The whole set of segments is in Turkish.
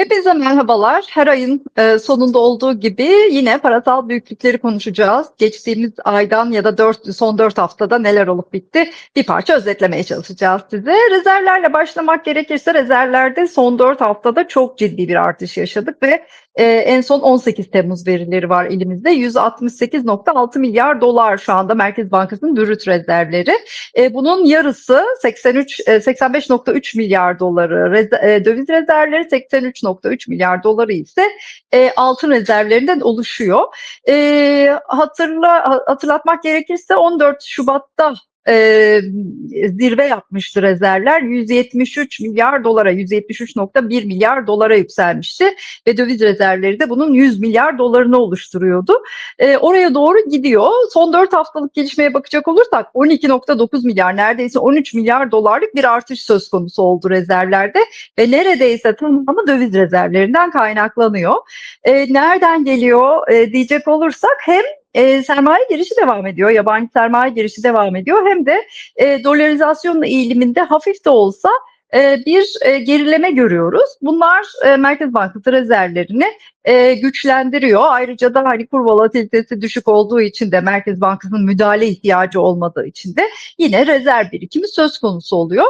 Hepinize merhabalar. Her ayın e, sonunda olduğu gibi yine parasal büyüklükleri konuşacağız. Geçtiğimiz aydan ya da 4, son 4 haftada neler olup bitti bir parça özetlemeye çalışacağız size. Rezervlerle başlamak gerekirse rezervlerde son 4 haftada çok ciddi bir artış yaşadık ve e, en son 18 Temmuz verileri var elimizde. 168.6 milyar dolar şu anda Merkez Bankası'nın brüt rezervleri. E, bunun yarısı 83 e, 85.3 milyar doları, e, döviz rezervleri 83.3 milyar doları ise e, altın rezervlerinden oluşuyor. E, hatırla hatırlatmak gerekirse 14 Şubat'ta e, zirve yapmıştı rezervler. 173 milyar dolara, 173.1 milyar dolara yükselmişti ve döviz rezervleri de bunun 100 milyar dolarını oluşturuyordu. E, oraya doğru gidiyor. Son 4 haftalık gelişmeye bakacak olursak 12.9 milyar, neredeyse 13 milyar dolarlık bir artış söz konusu oldu rezervlerde ve neredeyse tamamı döviz rezervlerinden kaynaklanıyor. E, nereden geliyor e, diyecek olursak hem e, sermaye girişi devam ediyor, yabancı sermaye girişi devam ediyor. Hem de e, dolarizasyon eğiliminde hafif de olsa e, bir e, gerileme görüyoruz. Bunlar e, Merkez Bankası rezervlerini e, güçlendiriyor. Ayrıca da hani kur volatilitesi düşük olduğu için de Merkez Bankası'nın müdahale ihtiyacı olmadığı için de yine rezerv birikimi söz konusu oluyor.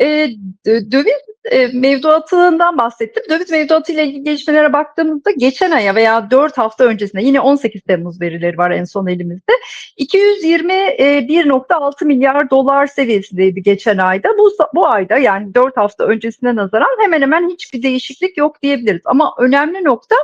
E, döviz e, mevduatından bahsettim. Döviz mevduatı ile ilgili gelişmelere baktığımızda geçen aya veya 4 hafta öncesinde yine 18 Temmuz verileri var en son elimizde. 221.6 milyar dolar seviyesindeydi geçen ayda. Bu, bu ayda yani 4 hafta öncesine nazaran hemen hemen hiçbir değişiklik yok diyebiliriz. Ama önemli nokta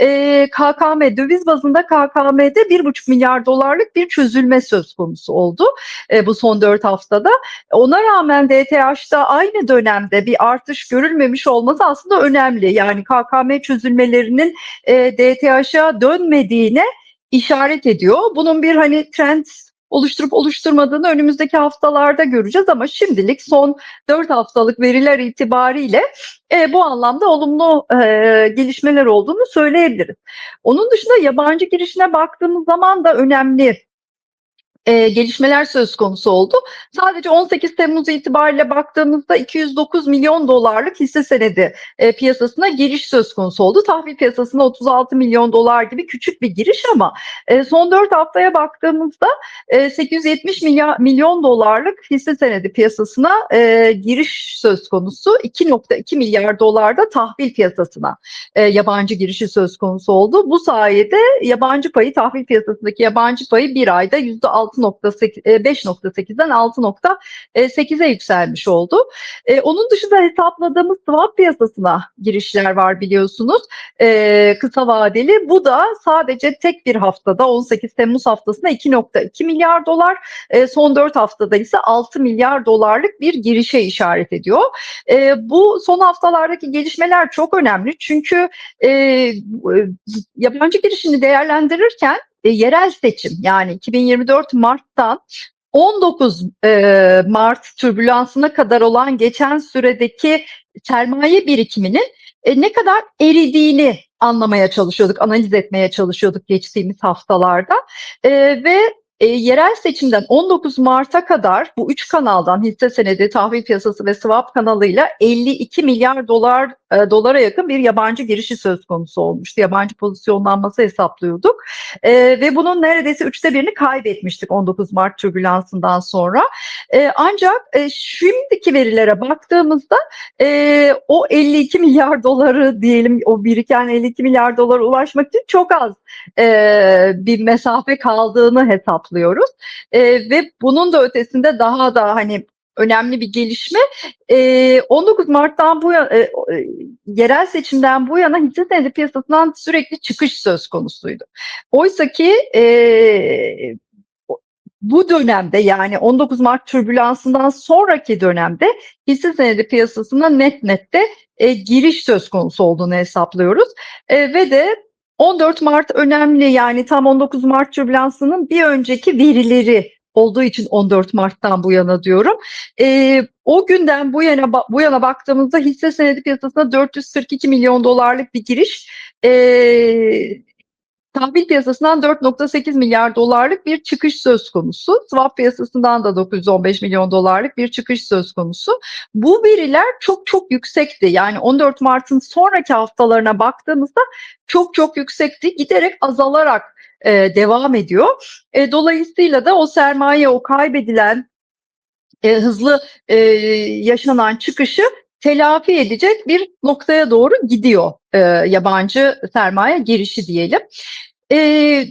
e, KKM, döviz bazında KKM'de 1,5 milyar dolarlık bir çözülme söz konusu oldu e, bu son 4 haftada. Ona rağmen DTH'da aynı dönemde bir artış görülmemiş olması aslında önemli. Yani KKM çözülmelerinin e, DTH'a dönmediğine işaret ediyor. Bunun bir hani trend oluşturup oluşturmadığını önümüzdeki haftalarda göreceğiz ama şimdilik son 4 haftalık veriler itibariyle e, bu anlamda olumlu e, gelişmeler olduğunu söyleyebiliriz. Onun dışında yabancı girişine baktığımız zaman da önemli e, gelişmeler söz konusu oldu. Sadece 18 Temmuz itibariyle baktığımızda 209 milyon dolarlık hisse senedi e, piyasasına giriş söz konusu oldu. Tahvil piyasasına 36 milyon dolar gibi küçük bir giriş ama e, son 4 haftaya baktığımızda e, 870 milyar, milyon dolarlık hisse senedi piyasasına e, giriş söz konusu. 2.2 milyar dolarda tahvil piyasasına e, yabancı girişi söz konusu oldu. Bu sayede yabancı payı tahvil piyasasındaki yabancı payı bir ayda %6 5.8'den 6.8'e yükselmiş oldu. E, onun dışında hesapladığımız swap piyasasına girişler var biliyorsunuz. E, kısa vadeli. Bu da sadece tek bir haftada 18 Temmuz haftasında 2.2 milyar dolar. E, son 4 haftada ise 6 milyar dolarlık bir girişe işaret ediyor. E, bu son haftalardaki gelişmeler çok önemli. Çünkü e, yabancı girişini değerlendirirken e, yerel seçim yani 2024 Mart'tan 19 e, Mart türbülansına kadar olan geçen süredeki sermaye birikiminin e, ne kadar eridiğini anlamaya çalışıyorduk, analiz etmeye çalışıyorduk geçtiğimiz haftalarda. E, ve e, yerel seçimden 19 Mart'a kadar bu üç kanaldan hisse senedi, tahvil piyasası ve swap kanalıyla 52 milyar dolar e, dolara yakın bir yabancı girişi söz konusu olmuştu. Yabancı pozisyonlanması hesaplıyorduk. E, ve bunun neredeyse üçte birini kaybetmiştik 19 Mart türbülansından sonra. E, ancak e, şimdiki verilere baktığımızda e, o 52 milyar doları diyelim o biriken 52 milyar dolara ulaşmak için çok az e, bir mesafe kaldığını hesaplıyoruz. E, ve bunun da ötesinde daha da hani önemli bir gelişme. E, 19 Mart'tan bu yana, e, yerel seçimden bu yana hisse senedi piyasasından sürekli çıkış söz konusuydu. Oysa ki e, bu dönemde yani 19 Mart türbülansından sonraki dönemde hisse senedi piyasasına net nette e, giriş söz konusu olduğunu hesaplıyoruz. E, ve de 14 Mart önemli yani tam 19 Mart türbülansının bir önceki verileri olduğu için 14 Mart'tan bu yana diyorum. E, o günden bu yana bu yana baktığımızda hisse senedi piyasasına 442 milyon dolarlık bir giriş. E, tahvil piyasasından 4.8 milyar dolarlık bir çıkış söz konusu. Swap piyasasından da 915 milyon dolarlık bir çıkış söz konusu. Bu veriler çok çok yüksekti. Yani 14 Mart'ın sonraki haftalarına baktığımızda çok çok yüksekti. Giderek azalarak e, devam ediyor. E, dolayısıyla da o sermaye, o kaybedilen e, hızlı e, yaşanan çıkışı telafi edecek bir noktaya doğru gidiyor e, yabancı sermaye girişi diyelim. E,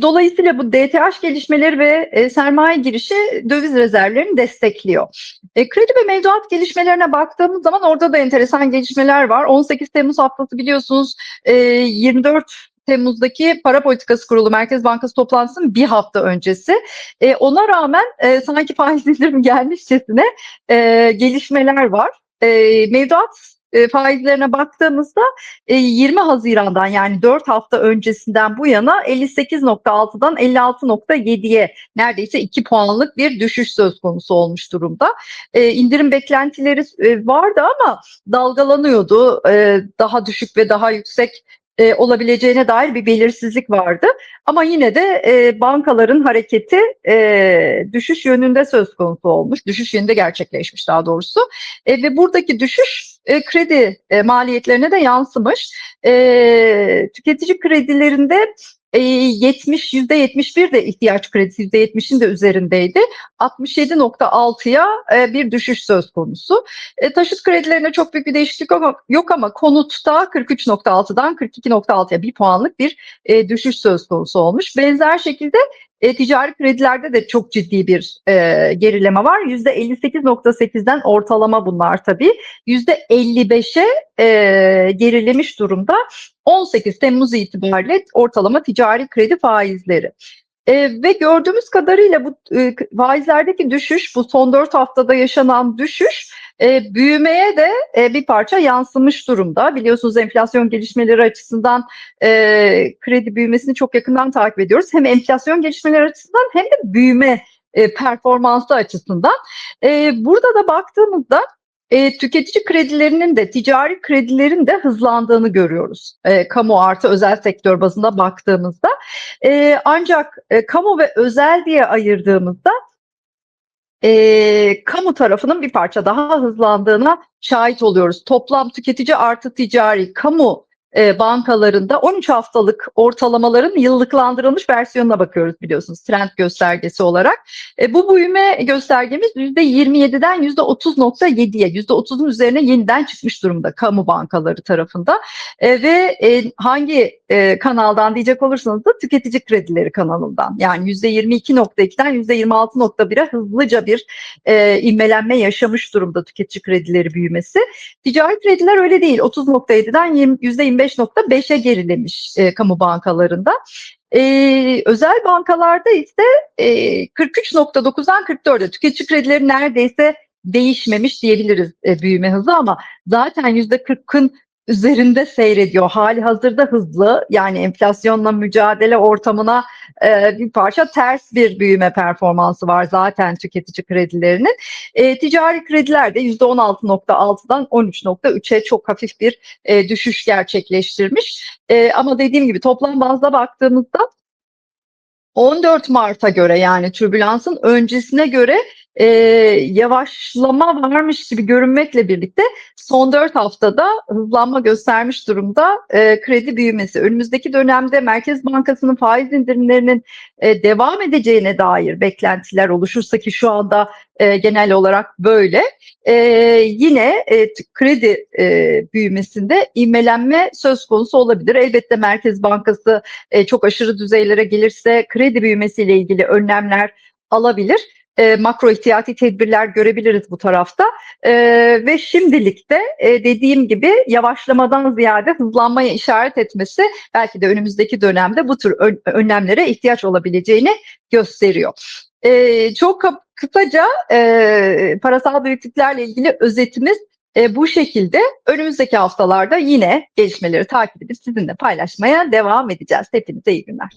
dolayısıyla bu DTH gelişmeleri ve e, sermaye girişi döviz rezervlerini destekliyor. E, kredi ve mevduat gelişmelerine baktığımız zaman orada da enteresan gelişmeler var. 18 Temmuz haftası biliyorsunuz e, 24 Temmuz'daki para politikası kurulu Merkez Bankası toplantısının bir hafta öncesi. E, ona rağmen e, sanki faiz indirim gelmişçesine e, gelişmeler var. E, mevduat e, faizlerine baktığımızda e, 20 Haziran'dan yani 4 hafta öncesinden bu yana 58.6'dan 56.7'ye neredeyse 2 puanlık bir düşüş söz konusu olmuş durumda. E, indirim beklentileri e, vardı ama dalgalanıyordu. E, daha düşük ve daha yüksek e, olabileceğine dair bir belirsizlik vardı. Ama yine de e, bankaların hareketi e, düşüş yönünde söz konusu olmuş. Düşüş yönünde gerçekleşmiş daha doğrusu. E, ve buradaki düşüş e, kredi e, maliyetlerine de yansımış. E, tüketici kredilerinde e, 70 %71 de ihtiyaç kredisi %70'in de üzerindeydi. 67.6'ya e, bir düşüş söz konusu. E, taşıt kredilerinde çok büyük bir değişiklik yok ama konutta 43.6'dan 42.6'ya bir puanlık bir e, düşüş söz konusu olmuş. Benzer şekilde e, ticari kredilerde de çok ciddi bir e, gerileme var. %58.8'den ortalama bunlar tabii. %55'e e, gerilemiş durumda. 18 Temmuz itibariyle ortalama ticari kredi faizleri. E, ve gördüğümüz kadarıyla bu e, faizlerdeki düşüş, bu son 4 haftada yaşanan düşüş e, büyümeye de e, bir parça yansımış durumda. Biliyorsunuz enflasyon gelişmeleri açısından e, kredi büyümesini çok yakından takip ediyoruz. Hem enflasyon gelişmeleri açısından hem de büyüme e, performansı açısından. E, burada da baktığımızda e, tüketici kredilerinin de ticari kredilerin de hızlandığını görüyoruz. E, kamu artı özel sektör bazında baktığımızda. E, ancak e, kamu ve özel diye ayırdığımızda e, kamu tarafının bir parça daha hızlandığına şahit oluyoruz. Toplam tüketici artı ticari kamu e, bankalarında 13 haftalık ortalamaların yıllıklandırılmış versiyonuna bakıyoruz biliyorsunuz trend göstergesi olarak. E, bu büyüme göstergemiz %27'den %30.7'ye %30'un üzerine yeniden çıkmış durumda kamu bankaları tarafında. E, ve e, hangi e, kanaldan diyecek olursanız da tüketici kredileri kanalından yani %22.2'den %26.1'e hızlıca bir e, inmelenme yaşamış durumda tüketici kredileri büyümesi. Ticari krediler öyle değil 30.7'den %25 25.5'e gerilemiş e, kamu bankalarında. E, özel bankalarda ise e, 43.9'dan 44'e tüketici kredileri neredeyse değişmemiş diyebiliriz e, büyüme hızı ama zaten %40'ın üzerinde seyrediyor. Hali hazırda hızlı yani enflasyonla mücadele ortamına e, bir parça ters bir büyüme performansı var zaten tüketici kredilerinin. E, ticari krediler de %16.6'dan 13.3'e çok hafif bir e, düşüş gerçekleştirmiş. E, ama dediğim gibi toplam bazda baktığımızda 14 Mart'a göre yani türbülansın öncesine göre e, yavaşlama varmış gibi görünmekle birlikte son 4 haftada hızlanma göstermiş durumda e, kredi büyümesi. Önümüzdeki dönemde Merkez Bankası'nın faiz indirimlerinin e, devam edeceğine dair beklentiler oluşursa ki şu anda e, genel olarak böyle. E, yine e, kredi e, büyümesinde ivmelenme söz konusu olabilir. Elbette Merkez Bankası e, çok aşırı düzeylere gelirse kredi büyümesiyle ilgili önlemler alabilir e, makro ihtiyati tedbirler görebiliriz bu tarafta. E, ve şimdilik de e, dediğim gibi yavaşlamadan ziyade hızlanmaya işaret etmesi belki de önümüzdeki dönemde bu tür ön, önlemlere ihtiyaç olabileceğini gösteriyor. E, çok kısaca e, parasal büyüklüklerle ilgili özetimiz e, bu şekilde önümüzdeki haftalarda yine gelişmeleri takip edip sizinle paylaşmaya devam edeceğiz. Hepinize iyi günler.